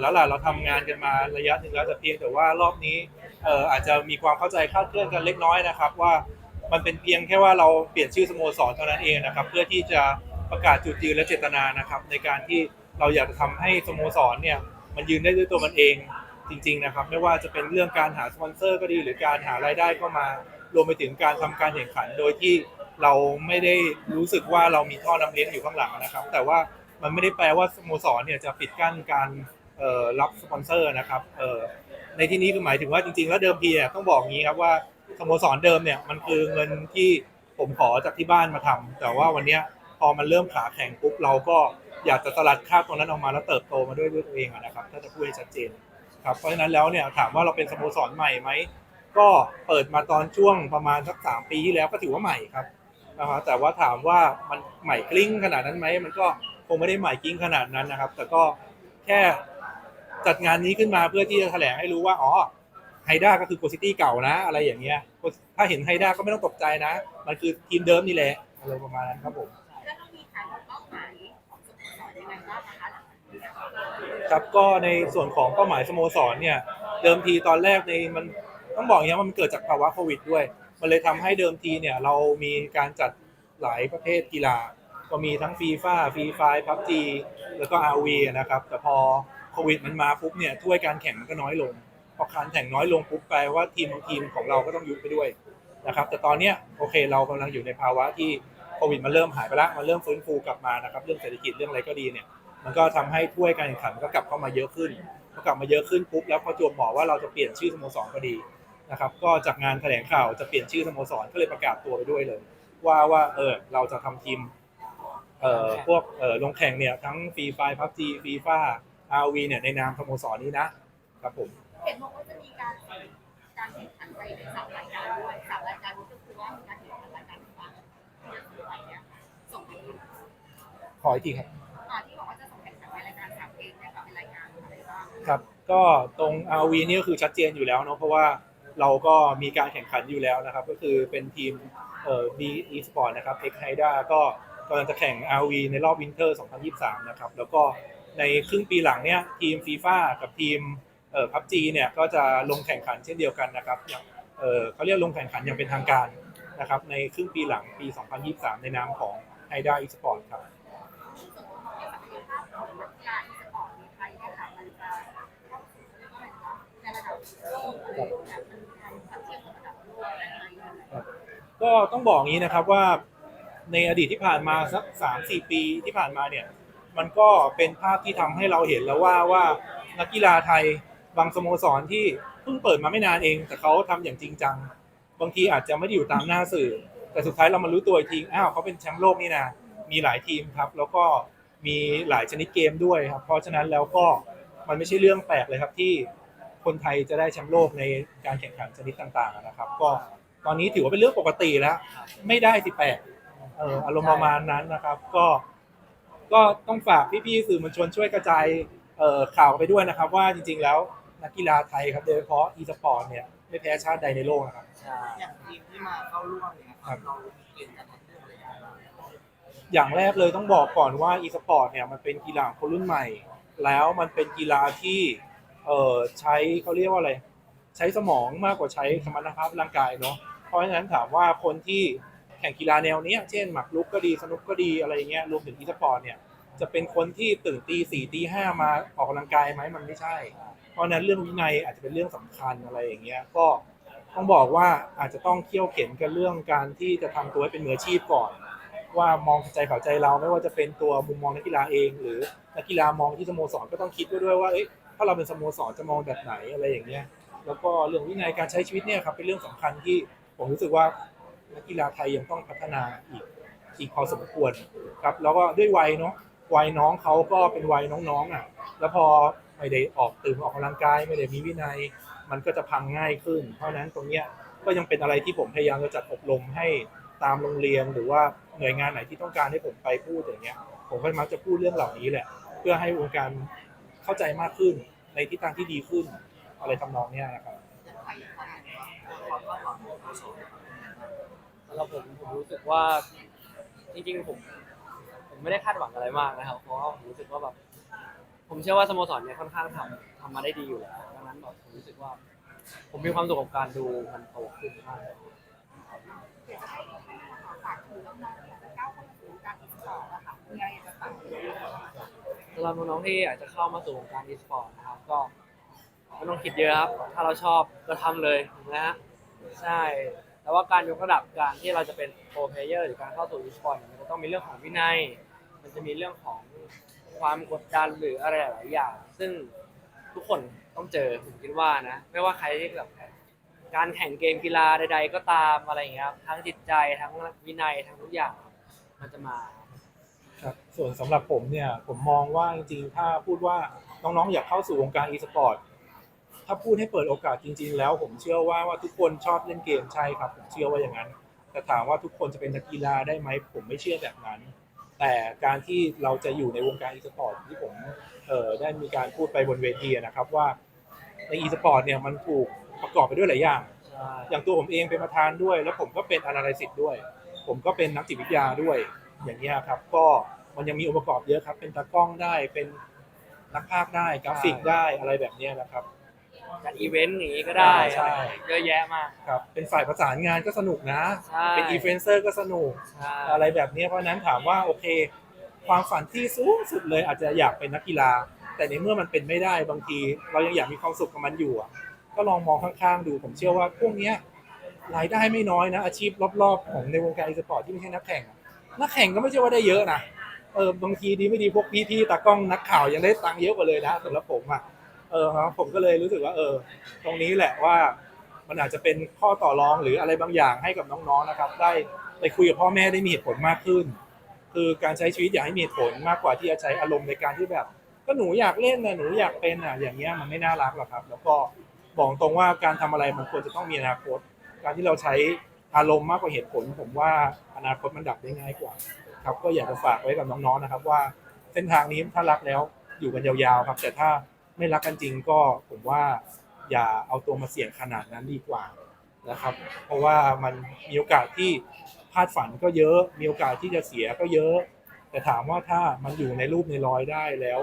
แล้วล่ะเราทำงานกันมาระยะหนึ่งแล้วแต่เพียงแต่ว่ารอบนี้เอ่ออาจจะมีความเข้าใจคลาดเคลื่อนกันเล็กน้อยนะครับว่ามันเป็นเพียงแค่ว่าเราเปลี่ยนชื่อสโมสรเท่านั้นเองนะครับ เพื่อที่จะประกาศจุดยืนและเจตนานะครับ ในการที่เราอยากจะทำให้สโมสรเนี่ยมันยืนได้ด้วยตัวมันเองจริง ๆนะครับ ไม่ว่าจะเป็นเรื่องการหาสปอนเซอร์ก็ดี หรือการหารายได้เข้ามารวมไปถึงการทำการแข่งขันโดยที่เราไม่ได้รู้สึกว่าเรามีท่อนำเลี้ยงอยู่ข้างหลังนะครับ แต่ว่ามันไม่ได้แปลว่าสโมสรเนี่ยจะปิดกั้นการ รับสปอนเซอร์นะครับเออในที่นี้คือหมายถึงว่าจริง ๆ แล้วเดิมทีเนี่ยต้องบอกงี้ครับว่าสโมสรเดิมเนี่ยมันคือเงินที่ผมขอจากที่บ้านมาทำแต่ว่าวันนี้พอมันเริ่มขาแข็งปุ๊บเราก็อยากจะสลัดค่าตรงนั้นออกมาแล้วเติบโตมาด้วยด้วยตัวเองนะครับ ถ้าจะพูดให้ชัดเจนครับเพราะฉะนั้นแล้วเนี่ยถามว่าเราเป็นสโมสรใหม่ไหมก็เปิดมาตอนช่วงประมาณสักสามปีที่แล้วก็ถือว่าใหม่ครับนะครับแต่ว่าถามว่ามันใหม่กลิ้งขนาดนั้นไหมมันก็คงไม่ได้ใหม่กลิ้งขนาดนั้นนะครับ แต่ก็แค่ จัดงานนี้ขึ้นมาเพื่อที่จะแถลงให้รู้ว่าอ๋อไฮด้าก็คือโกซิตี้เก่านะ อะไรอย่างเงี้ยถ้าเห็นไฮด้าก็ไม่ต้องตกใจนะ มันคือทีมเดิมนี่แหละอะไรประมาณนั้นครับผมแล้วต้องมีแผนเป้าหมายของสโมสรยังไงบ้างคะครับก็ในส่วนของเป้าหมายสโมสรเนี่ย เดิมทีตอนแรกในมันต้องบอกอย่างนี้ว่ามันเกิดจากภาวะโควิดด้วย มันเลยทำให้เดิมทีเนี่ยเรามีการจัดหลายประเภทกีฬา ก็มีทั้งฟีฟ่าฟีไฟพับจีแล้วก็อาวีนะครับ แต่พอ โควิดมันมาปุ๊บเนี่ยถ้วยการแข่งมันก็น้อยลงพอการแข่งน้อยลงปุ๊บแปลว่าทีมบางทีมของเราก็ต้องยุบไปด้วยนะครับ แต่ตอนเนี้ยโอเคเรากำลังอยู่ในภาวะที่โควิดมันเริ่มหายไปล้วมันเริ่มฟื้นฟูกลับมานะครับ เรื่องเศรษฐกิจเรื่องอะไรก็ดีเนี่ย มันก็ทำให้ถ้วยการแข่งขันก็กลับเข้ามาเยอะขึ้นพอกลับมาเยอะขึ้นปุ๊บแล้วพอจวบหมาะว่าเราจะเปลี่ยนชื่อสโมสรพอดีนะครับก็จากงานแถลงข่าวจะเปลี่ยนชื่อสโมสรก็เลยประกาศตัวไปด้วยเลย ว่าว่าเออเราจะทำทีมเอ่อพวกเอ่อลงแข่งเนี่ยทั้งฟรีไฟพับจีฟีฟ่าอาวีเนี่ยในนามสโมสรนี้นะครับผม เห็นบอกว่าจะมีการการแข่งขันไปในสามรายการด้วยสามรายการนี้ก็คือว่ามีการแข่งขันรายการต่างๆที่จะคืออะไรเนี่ยส่งไปดูขออีกทีครับอ่าที่บอกว่าจะส่งแข่งขันในรายการสามเกมเนี่ยเป็นรายการอะไรบ้างครับ ก็ตรง RV นี่ก็คือชัดเจนอยู่แล้วเนาะเพราะว่าเราก็มีการแข่งขันอยู่แล้วนะครับ ก็คือเป็นทีมเอ่อ B Esport นะครับ X h y d a ก็กำลังจะแข่ง RV ในรอบวินเทอร์ 2023 นะครับ แล้วก็ ในครึ่งปีหลังเนี่ยทีม FIFA กับทีมเอ่อ PUBG เนี่ยก็จะลงแข่งขันเช่นเดียวกันนะครับอย่างเอ่อเขาเรียกลงแข่งขันอย่างเป็นทางการนะครับในครึ่งปีหลังปี 2023 ในนามของ h y d a Esport ครับส่วนของศักยภาพของนักกีฬาที่สปอร์ตในไทยเนี่ยค่ะมันจะเข้าสู่เรียกว่าอะไรนะในระดับโลกอะไรอย่างเงี้ยมันมีความทัดเทียมกับระดับโลกอะไรอย่างเงี้ยก็ต้องบอกงี้นะครับว่าในอดีตที่ผ่านมาสักสามสี่ปีที่ผ่านมาเนี่ย มันก็เป็นภาพที่ทำให้เราเห็นแล้วว่าว่านักกีฬาไทยบางสโมสรที่เพิ่งเปิดมาไม่นานเอง แต่เขาทำอย่างจริงจัง บางทีอาจจะไม่ได้อยู่ตามหน้าสื่อ แต่สุดท้ายเรามารู้ตัวอีกทีอ้าวเขาเป็นแชมป์โลกนี่นะมีหลายทีมครับ แล้วก็มีหลายชนิดเกมด้วยครับ เพราะฉะนั้นแล้วก็มันไม่ใช่เรื่องแปลกเลยครับที่คนไทยจะได้แชมป์โลกในการแข่งขันชนิดต่างๆนะครับ ก็ตอนนี้ถือว่าเป็นเรื่องปกติแล้ว ไม่ได้สิแปลกเอออารมณ์ประมาณนั้นนะครับ ก็ ก็ต้องฝากพี่ๆสื่อมวลชนช่วยกระจายเอ่อข่าวไปด้วยนะครับ ว่าจริงๆแล้วนักกีฬาไทยครับโดยเฉพาะอีสปอร์ตเนี่ยไม่แพ้ชาติใดในโลกนะครับใช่อย่างทีมที่มาเข้าร่วมเนี่ยครับเรามีเกณฑ์การคัดเลือกอะไรอย่างไรบ้างอย่างแรกเลยต้องบอกก่อนว่าอีสปอร์ตเนี่ยมันเป็นกีฬาของคนรุ่นใหม่ แล้วมันเป็นกีฬาที่เอ่อใช้เขาเรียกว่าอะไร ใช้สมองมากกว่าใช้สมรรถภาพร่างกายเนาะเพราะฉะนั้นถามว่าคนที่ แข่งกีฬาแนวเนี้ยเช่นหมากรุกก็ดีสนุกก็ดีอะไรอย่างเงี้ยรวมถึงอีสปอร์ตเนี่ยจะเป็นคนที่ตื่นตีสี่ตีห้ามาออกกำลังกายไหมมันไม่ใช่ เพราะนั้นเรื่องวินัยอาจจะเป็นเรื่องสำคัญอะไรอย่างเงี้ยก็ต้องบอกว่าอาจจะต้องเขี่ยวเข็นกันเรื่องการที่จะทำตัวให้เป็นมืออาชีพก่อน ว่ามองใจเขาใจเราไม่ว่าจะเป็นตัวมุมมองนักกีฬาเอง หรือนักกีฬามองที่สโมสรก็ต้องคิดไว้ด้วยว่าเอ๊ะถ้าเราเป็นสโมสรจะมองแบบไหนอะไรอย่างเงี้ยแล้วก็เรื่องวินัยการใช้ชีวิตเนี่ยครับเป็นเรื่องสำคัญที่ผมรู้สึกว่า นักกีฬาไทยยังต้องพัฒนาอีกอีกพอสมควรครับ แล้วก็ด้วยวัยเนาะวัยน้องเขาก็เป็นวัยน้องๆอะ แล้วพอไม่ได้ออกตื่นออกกำลังกายไม่ได้มีวินัย มันก็จะพังง่ายขึ้น เพราะนั้นตรงเนี้ยก็ยังเป็นอะไรที่ผมพยายามจะจัดอบรมให้ตามโรงเรียนหรือว่าหน่วยงานไหนที่ต้องการให้ผมไปพูดอย่างเงี้ย ผมก็มักจะพูดเรื่องเหล่านี้แหละ เพื่อให้วงการเข้าใจมากขึ้นในทิศทางที่ดีขึ้น อะไรทำนองเนี้ยนะครับ ความคาดหวังของผู้ชมผมรู้สึกว่าจริงๆผมผมไม่ได้คาดหวังอะไรมากนะครับ เพราะว่าผมรู้สึกว่าแบบผมเชื่อว่าสโมสรเนี่ยค่อนข้างทำทำมาได้ดีอยู่แล้วดังนั้นแบบผมรู้สึกว่า ผมมีความสุขกับการดูมันโตขึ้นมากเดี๋ยวจะให้พี่แม่ค่ะฝากถึงน้องๆที่จะเข้ามาสู่การอีสปอร์ตอะค่ะมีอะไรอยากจะฝากถึงไหมคะสำหรับน้องๆที่อยากจะเข้ามาสู่วงการอีสปอร์ตนะครับ ก็ไม่ต้องคิดเยอะครับ ถ้าเราชอบก็ทำเลยนะฮะใช่ แต่ว่าการยกระดับการที่เราจะเป็นโปรเพลเยอร์หรือการเข้าสู่อีสปอร์ตมันจะต้องมีเรื่องของวินัย มันจะมีเรื่องของความกดดันหรืออะไรหลายอย่าง ซึ่งทุกคนต้องเจอผมคิดว่านะ ไม่ว่าใครที่แบบการแข่งเกมกีฬาใด ๆ ก็ตามอะไรอย่างเงี้ยครับทั้งจิตใจทั้งวินัยทั้งทุกอย่างมันจะมาครับส่วนสำหรับผมเนี่ยผมมองว่าจริงๆถ้าพูดว่าน้องๆอยากเข้าสู่วงการ e-sport ถ้าพูดให้เปิดโอกาสจริง ๆ แล้ว ผมเชื่อว่าว่าทุกคนชอบเล่นเกมใช่ครับ ผมเชื่อว่าอย่างนั้น แต่ถามว่าทุกคนจะเป็นนักกีฬาได้ไหมผมไม่เชื่อแบบนั้น แต่การที่เราจะอยู่ในวงการ e-sport ที่ผมเอ่อได้มีการพูดไปบนเวทีนะครับว่าใน e-sport เนี่ยมันถูกประกอบไปด้วยหลายอย่าง อย่างตัวผมเองเป็นประธานด้วย แล้วผมก็เป็น analyst ด้วย ผมก็เป็นนักจิตวิทยาด้วยอย่างนี้ยครับ ก็มันยังมีองค์ประกอบเยอะครับ เป็นตากล้องได้เป็นนักภาคได้กราฟิกได้อะไรแบบเนี้ยนะครับ จัดอีเวนต์อย่างนี้ก็ได้ใช่ เยอะแยะมาก ครับเป็นฝ่ายประสานงานก็สนุกนะ ใช่ เป็นอีเวนเซอร์ก็สนุก ใช่ อะไรแบบเนี้ยเพราะฉะนั้นถามว่าโอเค ความฝันที่สูงสุดเลยอาจจะอยากเป็นนักกีฬา แต่ในเมื่อมันเป็นไม่ได้บางทีเรายังอยากมีความสุขกับมันอยู่อะก็ลองมองข้างๆดูผมเชื่อว่าพวกเนี้ยรายได้ไม่น้อยนะ อาชีพรอบๆของในวงการอีสปอร์ตที่ไม่ใช่นักแข่งอะนักแข่งก็ไม่ใช่ว่าได้เยอะนะเออบางทีดีไม่ดีพวกพี่ๆตากล้องนักข่าวยังได้ตังค์เยอะกว่าเลยนะสำหรับผมอะ เออครับผมก็เลยรู้สึกว่า เออ ตรงนี้แหละว่ามันอาจจะเป็นข้อต่อรองหรืออะไรบางอย่างให้กับน้องๆนะครับ ได้ไปคุยกับพ่อแม่ได้มีเหตุผลมากขึ้น คือการใช้ชีวิตอยากให้มีเหตุผลมากกว่าที่จะใช้อารมณ์ในการที่แบบ ก็หนูอยากเล่นนะหนูอยากเป็นอะอย่างเงี้ยมันไม่น่ารักหรอกครับ แล้วก็บอกตรงว่าการทำอะไรมันควรจะต้องมีอนาคต การที่เราใช้อารมณ์มากกว่าเหตุผล ผมว่าอนาคตมันดับได้ง่ายกว่า ครับ ก็อยากจะฝากไว้กับน้องๆนะครับ ว่าเส้นทางนี้ถ้ารักแล้วอยู่กันยาวๆครับ แต่ถ้า ไม่รักกันจริงก็ผมว่าอย่าเอาตัวมาเสี่ยงขนาดนั้นดีกว่านะครับ เพราะว่ามันมีโอกาสที่พลาดฝันก็เยอะ มีโอกาสที่จะเสียก็เยอะ แต่ถามว่าถ้ามันอยู่ในรูปในรอยได้แล้ว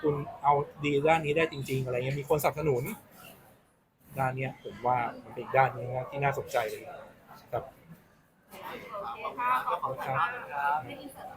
คุณเอาดีด้านนี้ได้จริง ๆ อะไรเงี้ยมีคนสนับสนุน ด้านเนี้ยผมว่ามันเป็นอีกด้านหนึงนะที่น่าสนใจเลยครับโอเคค่ะขอบคุณค่ะครับให้อินเสิร์ต